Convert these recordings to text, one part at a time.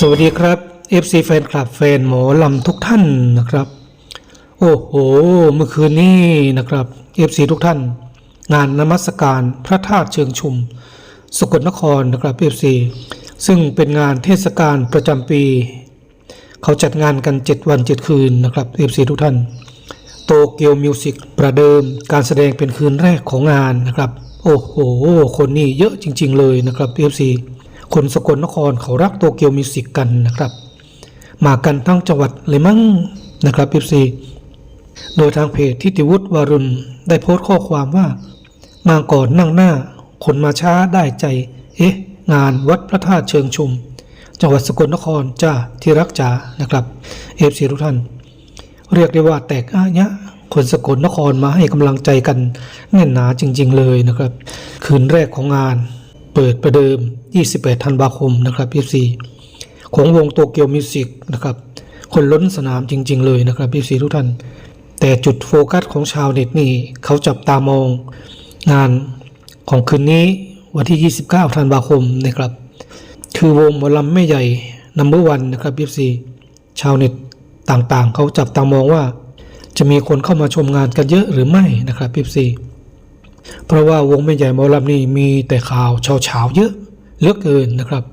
สวัสดีครับ FC แฟนคลับแฟนหมอลำทุกท่านนะครับ โอ้โห เมื่อคืนนี้นะครับ FC ทุกท่าน งานนมัสการพระธาตุเชิงชุม สกลนครนะครับ FC ซึ่งเป็นงานเทศกาลประจำปี เขาจัดงานกัน 7 วัน 7 คืนนะครับ FC ทุกท่าน โตเกียวมิวสิกประเดิมการแสดงเป็นคืนแรกของงานนะครับ โอ้โห คนนี่เยอะจริง ๆ เลยนะครับ FC คนสกลนครเขารักโตเกียวมิวสิกกันนะครับ มากันทั้งจังหวัดเลยมั้งนะครับ FC โดยทางเพจทิติวุฒิวารุณได้โพสต์ข้อความว่า มาก่อนนั่งหน้า คนมาช้าได้ใจ เอ๊ะ งานวัดพระธาตุเชิงชุม จังหวัดสกลนครจ้าที่รักจ๋านะครับ FC ทุกท่าน เรียกได้ว่าแตกอ้ายคนสกลนครมาให้กำลังใจกันแน่นหนาจริง ๆ เลยนะครับ คืนแรกของงาน เปิดประเดิม28ธันวาคมนะครับพีซีของวงโตเกียวมิวสิกนะครับคนล้นสนามจริง ๆ เลยนะครับพีซีทุกท่าน แต่จุดโฟกัสของชาวเน็ตนี่เขาจับตามองงานของคืนนี้วันที่ 29 ธันวาคมนะครับ คือวงหมอลำแม่ใหญ่นัมเบอร์วันนะครับพีซีชาวเน็ตต่างๆ เขาจับตามองว่า จะมีคนเข้ามาชมงานกันเยอะหรือไม่นะครับพีซี เพราะว่าวงแม่ใหญ่หมอลำนี่มีแต่ข่าวเฉาๆเยอะเหลือกเกินนะครับ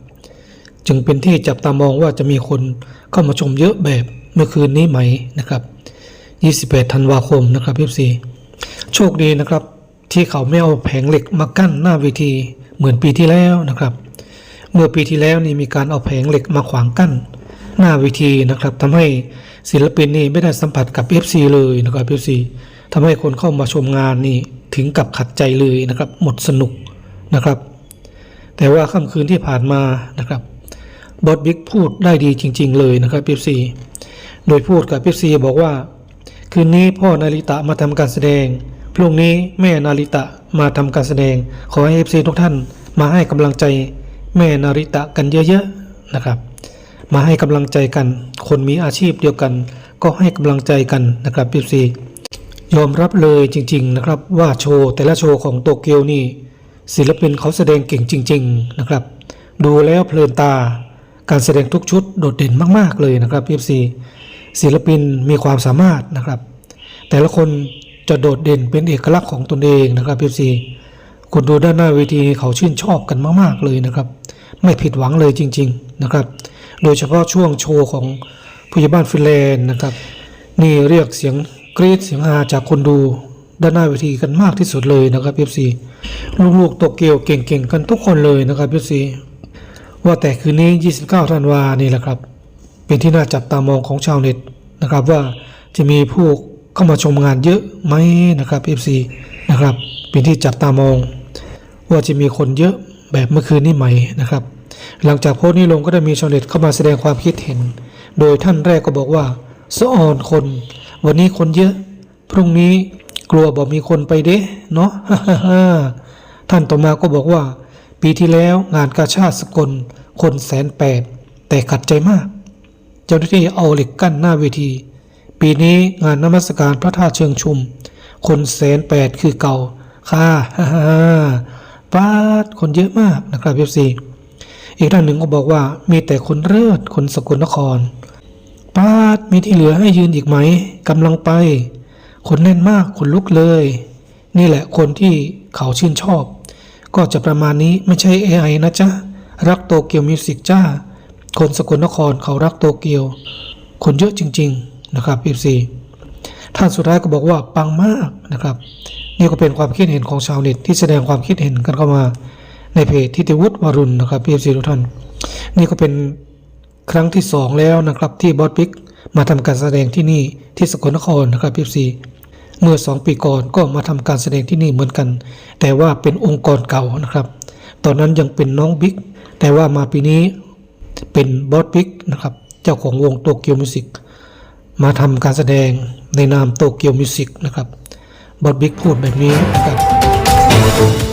จึงเป็นที่จับตามองว่าจะมีคนเข้ามาชมเยอะแบบเมื่อคืนนี้ไหมนะครับ 28 ธันวาคมนะครับพี่ซีโชคดีนะครับ ที่เขาไม่เอาแผงเหล็กมากั้นหน้าเวทีเหมือนปีที่แล้วนะครับ เมื่อปีที่แล้วนี่มีการเอาแผงเหล็กมาขวางกั้นหน้าเวทีนะครับทำให้ศิลปินนี่ไม่ได้สัมผัสกับ FC เลยนะครับ FC ทำให้คนเข้ามาชมงานนี่ ถึงกับขัดใจเลยนะครับ หมดสนุกนะครับ แต่ว่าค่ำคืนที่ผ่านมานะครับบอสบิ๊กพูดได้ดีจริง ๆ เลยนะครับ FC โดยพูดกับ FC บอกว่า คืนนี้พ่อนาริตะมาทำการแสดง พรุ่งนี้แม่นาริตะมาทำการแสดง ขอให้ FC ทุกท่านมาให้กำลังใจแม่นาริตะกันเยอะๆนะครับ มาให้กำลังใจกัน คนมีอาชีพเดียวกัน ก็ให้กำลังใจกันนะครับ FC ยอมรับเลยจริง ๆ นะครับ ว่าโชว์แต่ละโชว์ของโตเกียวนี่ ศิลปินเขาแสดงเก่งจริง ๆ นะครับ ดูแล้วเพลินตา การแสดงทุกชุดโดดเด่นมาก ๆ เลยนะครับ FC ศิลปินมีความสามารถนะครับ แต่ละคนจะโดดเด่นเป็นเอกลักษณ์ของตนเองนะครับ FC คุณดูด้านหน้าเวทีเขาชื่นชอบกันมากๆเลยนะครับ ไม่ผิดหวังเลยจริง ๆนะครับ โดยเฉพาะช่วงโชว์ของผู้ใหญ่บ้านฟินแลนด์นะครับ นี่เรียกเสียง กรี๊ดเสียงฮาจากคนดูด้านหน้าเวทีกันมากที่สุดเลยนะครับ FC ลูกๆโตเกียวเก่งๆ กันทุกคนเลยนะครับ FC ว่าแต่คืนนี้ 29ธันวานี่แหละครับ เป็นที่น่าจับตามองของชาวเน็ตนะครับว่าจะมีผู้เข้ามาชมงานเยอะไหมนะครับ FC นะครับเป็นที่จับตามอง ว่าจะมีคนเยอะแบบเมื่อคืนนี้ไหมนะครับ หลังจากโพสต์นี้ลงก็ได้มีชาวเน็ตเข้ามาแสดงความคิดเห็น โดยท่านแรกก็บอกว่าสะออนคน วันนี้คนเยอะ พรุ่งนี้กลัวบอกมีคนไปเด้เนาะท่านต่อมาก็บอกว่า ปีที่แล้วงานกาชาติสกลคนแสนแปดแต่ขัดใจมาก เจ้าหน้าที่เอาเหล็กกั้นหน้าเวที ปีนี้งานนมัสการพระธาตุเชิงชุม คนแสนแปดคือเก่าค่ะฮ่าฮ่าฮ่าปาดคนเยอะมากนะครับเอฟซีอีกด้านหนึ่งก็บอกว่ามีแต่คนเลิศคนสกลนคร ปาดมีที่เหลือให้ยืนอีกไหมกำลังไป คนแน่นมากคนลุกเลย นี่แหละคนที่เขาชื่นชอบ ก็จะประมาณนี้ไม่ใช่ AI นะจ๊ะ รักโตเกียวมิวสิกจ้า คนสกลนครเขารักโตเกียว คนเยอะจริง ๆ นะครับ FC ท่านสุดท้ายก็บอกว่าปังมากนะครับ นี่ก็เป็นความคิดเห็นของชาวเน็ตที่แสดงความคิดเห็นกันเข้ามาในเพจทิติวุฒิวรุณนะครับ FC ทุกท่าน นี่ก็เป็น ครั้งที่สองแล้วนะครับที่บอสบิ๊กมาทำการแสดงที่นี่ที่สกลนครนะครับ FC เมื่อสองปีก่อนก็มาทำการแสดงที่นี่เหมือนกัน แต่ว่าเป็นองค์กรเก่านะครับ ตอนนั้นยังเป็นน้องบิ๊กแต่ว่ามาปีนี้เป็นบอสบิ๊กนะครับเจ้าของวงโตเกียวมิวสิกมาทำการแสดงในนามโตเกียวมิวสิกนะครับบอสบิ๊กพูดแบบนี้นะครับ